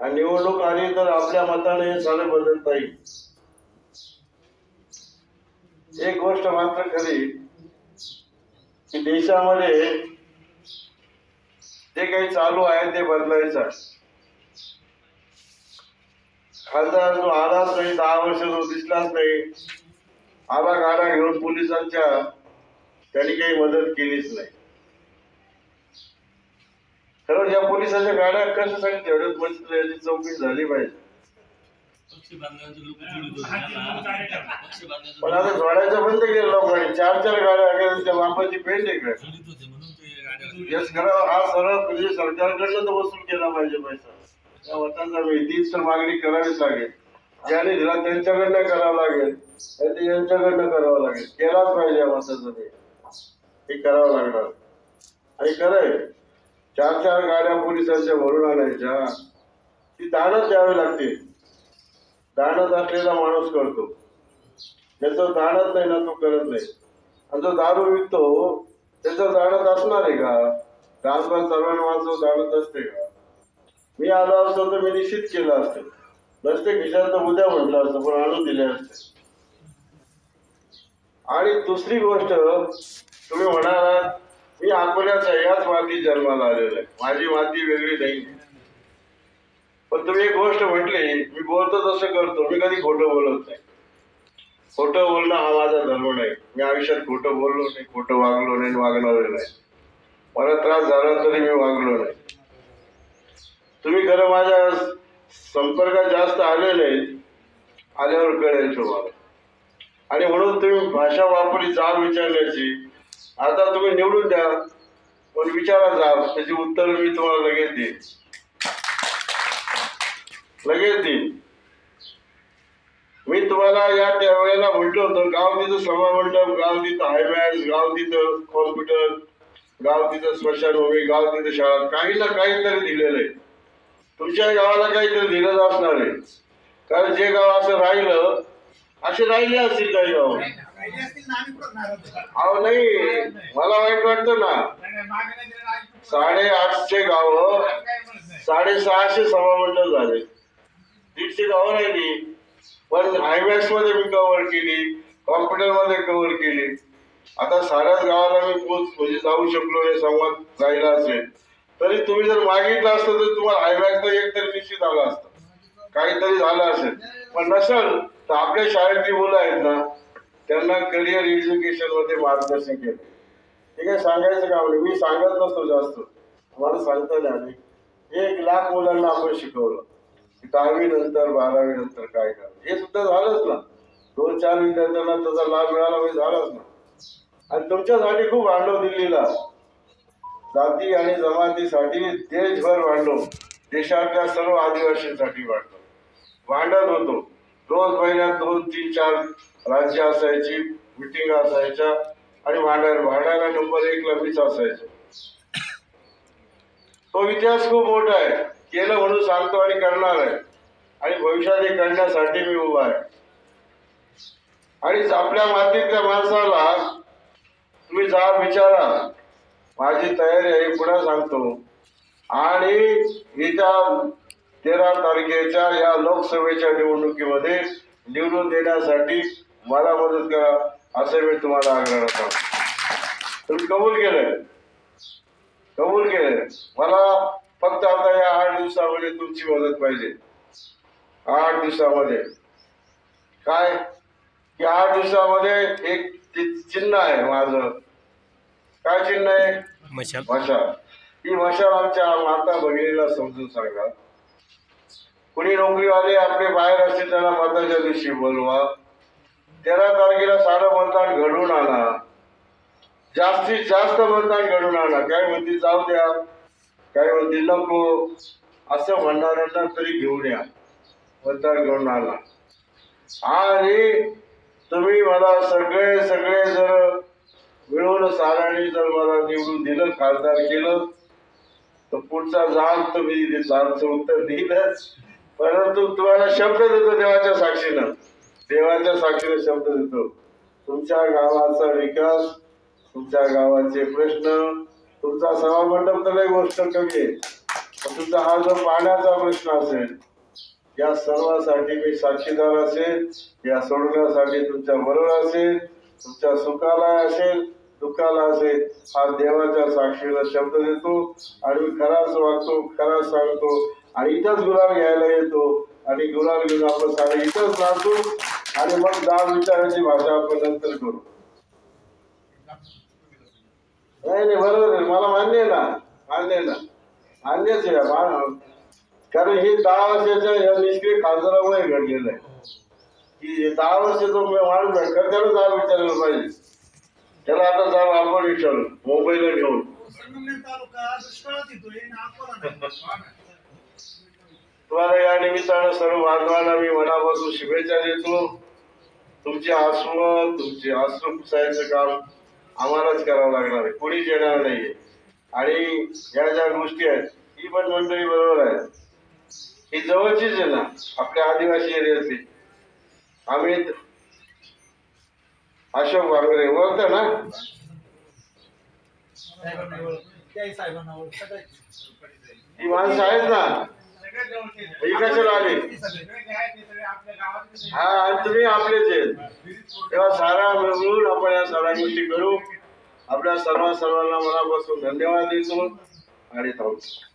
आणि निवडणूक आली तर आपल्या मताने हे सारं बदलता येईल. एक गोष्ट मात्र खरी की देशामध्ये जे काही चालू आहे ते बदलायचं आहे. खासदार जो आलाच नाही दहा वर्ष जो दिसलाच नाही. आला गाडा घेऊन पोलिसांच्या त्यांनी काही मदत केलीच नाही. खरं या पोलिसांच्या गाड्या कशासाठी तेवढ्याच याची चौकशी झाली पाहिजे. त्यांना पण आता जोडायचं बंद केलं लोकांनी. चार चार गाड्या त्या बापाची पेंट आहे का जोडीत होते म्हणून ते गाड्या यस खरं हा सरळ म्हणजे सरकारकडनं तर वसूल केला पाहिजे पैसा. त्या वतांचा तीच तर मागणी करावीच लागेल. ज्याने दिला त्यांच्याकडनं करावं लागेल. नाही ते यांच्याकडनं करावं लागेल. केलाच पाहिजे या मताचं ते हे करावं लागणार. आणि खरंय चार चार गाड्या पोलिसांच्या भरून आणायच्या. ती दानच द्यावी लागते. दानच असलेला माणूस करतो. ज्याचं दानच नाही ना तो करत नाही. आणि जो दारू विकतो त्याचं दाणत असणार आहे का? दानभर सर्वांना माणसं दाणत असते का? मी आलो असतो तर मी निश्चित केलं असतं. नसते खिशात तर उद्या म्हटलं असतं पण आणून दिले असते. आणि दुसरी गोष्ट तुम्ही म्हणालात मी अकोल्याचा याच माती जन्माला आलेलो आहे. माझी माती वेगळी नाही. पण तुम्ही एक गोष्ट म्हटली मी बोलतो तसं करतो मी कधी खोटं बोलत नाही. खोटं बोलणं हा माझा धर्म नाही. मी आयुष्यात खोटं बोललो नाही खोटं वागलो नाही आणि वागणार नाही. मला त्रास झाला तरी मी वागलो नाही. तुम्ही खरं माझ्या संपर्कात जास्त आले आल्यावर कळेल तुम्हाला. आणि म्हणून तुम्ही भाषा वापरली जाब विचारण्याची आता तुम्ही निवडून द्या. पण विचारा जा त्याची उत्तर मी तुम्हाला लगेच देईन. लगेच देईन. मी तुम्हाला या त्यावेळेला म्हटलं होतं गाव तिथं सभा मंडप गाव तिथं हायमॅस गाव तिथं कॉम्प्युटर गाव तिथं स्मशानभूमी गाव तिथं शाळा काही ना काहीतरी दिलेलं आहे. तुमच्या गावाला काहीतरी दिलं असणार आहे. कारण जे गाव असं राहिलं असे राहिले असतील काही गाव. अहो नाही. मला वाईट वाटतं ना. साडेआठशे गाव. साडेसहाशे सभामंडळ झाले. दीडशे गावं राहिली पण हायमॅक्समध्ये मी कव्हर केली. कॉम्प्युटरमध्ये कव्हर केली. आता साऱ्याच गावाला मी पोच म्हणजे जाऊ शकलो नाही संवाद राहिला असेल. तरी तुम्ही जर मागितलं असतं तर तुम्हाला हायमॅक्सचा एक तरी निश्चित आला असतं. काहीतरी झालं असेल. पण नसेल तर आपल्या शाळेतली मुलं आहेत ना त्यांना करिअर एज्युकेशनमध्ये मार्गदर्शन केलं. ठीक आहे सांगायचं काम नाही मी सांगत नसतो जास्त. मला सांगता नाही आले. एक लाख मुलांना आपण शिकवलं. दहावी नंतर बारावी नंतर काय करायचं हे सुद्धा झालंच ना. दोन चार विद्यार्थ्यांना त्याचा लाभ मिळाला म्हणजे झालाच ना. आणि तुमच्यासाठी खूप भांडव दिल्लीला. जाती आणि जमातीसाठी देशभर भांडव देशातल्या सर्व आदिवासींसाठी भांडव भांडत होतो. रोज महिन्यात दोन तीन चार राज्य असायची मिटिंग असायच्या आणि भांडायला भांडायला नंबर एकला मीच असायचो. तो इतिहास खूप मोठा आहे. केलं म्हणून सांगतो आणि करणार आहे. आणि भविष्यात हे करण्यासाठी मी उभा आहे. आणि आपल्या मातीतल्या माणसाला तुम्ही जा विचारा. माझी तयारी आहे पुन्हा सांगतो. आणि येत्या तेरा तारखेच्या या लोकसभेच्या निवडणुकीमध्ये निवडून देण्यासाठी मला मदत करा असे मी तुम्हाला आग्रह करतो. तुम्ही कबूल केलंय? कबूल केलंय. मला फक्त आता या आठ दिवसामध्ये तुमची मदत पाहिजे. आठ दिवसामध्ये. काय? की आठ दिवसामध्ये एक चिन्ह आहे माझं. काय चिन्ह आहे? मशाल. मशाल. ही मशाल आमच्या माता भगिनीला समजून सांगा. कुणी नोकरीवाले आपले बाहेर असतील त्यांना मताच्या दिवशी बोलवा. तेरा तारखेला सारं मतदान घडून आणा. जास्तीत जास्त मतदान घडून आणा. काय म्हणतील जाऊ द्या. काय म्हणतील नको. असं म्हणणाऱ्यांना तरी घेऊन या. मतदान घडून आणा. आणि तुम्ही मला सगळे सगळे जर मिळवलं साराने जर मला निवडून दिलं खासदार केलं तर पुढचा जाण तुम्ही. मी उत्तर दिलंच. परंतु तुम्हाला शब्द देतो देवाच्या साक्षीनं. देवाच्या साक्षीनं शब्द देतो. तुमच्या गावाचा विकास तुमच्या गावाचे प्रश्न तुमचा सभामंडप तर काही गोष्ट कमी आहे. तुमचा हा जो पाण्याचा प्रश्न असेल या सर्वासाठी मी साक्षीदार असेल या सोडवण्यासाठी तुमच्या बरोबर असेल तुमच्या सुखाला असेल दुःखाला असेल हा देवाच्या साक्षीला शब्द देतो आणि मी खराच वागतो खराच सांगतो. आणि इथंच गुलाब घ्यायला येतो. आणि गुलाब घेऊन आपण सारे इथंच राहतो. आणि मग जाब विचारायची भाषा आपण नंतर करू. नाही नाही बरोबर आहे. मला मान्य आहे ना? मान्य आहे ना? मान्यच आहे कारण हे दहा वर्षाच्या या निष्क्रिय खासदारामुळे घडलेलं आहे. की हे दहा वर्षाचा माणूस आहे त्याला जाब विचारलं पाहिजे. त्याला आता जाब आपण विचारू. मोबाईल घेऊन. तुम्हाला या निमित्तानं सर्व बांधवांना मी मनापासून शुभेच्छा देतो. तुमचे आश्रम तुमचे आश्रम पुसायचं काम आम्हालाच करावं लागणार आहे. कोणीच येणार नाहीये. आणि या ज्या गोष्टी आहेत ही पण मंडळी बरोबर आहे ही जवळचीच आहे ना आपल्या आदिवासी एरियातली. अमित अशोक वागरे ओळखता ना? साहेबांना ही माणसं आहेत ना सगळे जवळचे कशाला आली? हा आणि तुम्ही आपलेच आहेत. तेव्हा सारा मिळून आपण या सर्व गोष्टी करू. आपल्या सर्व सर्वांना मनापासून धन्यवाद देतो. आणि थांबतो.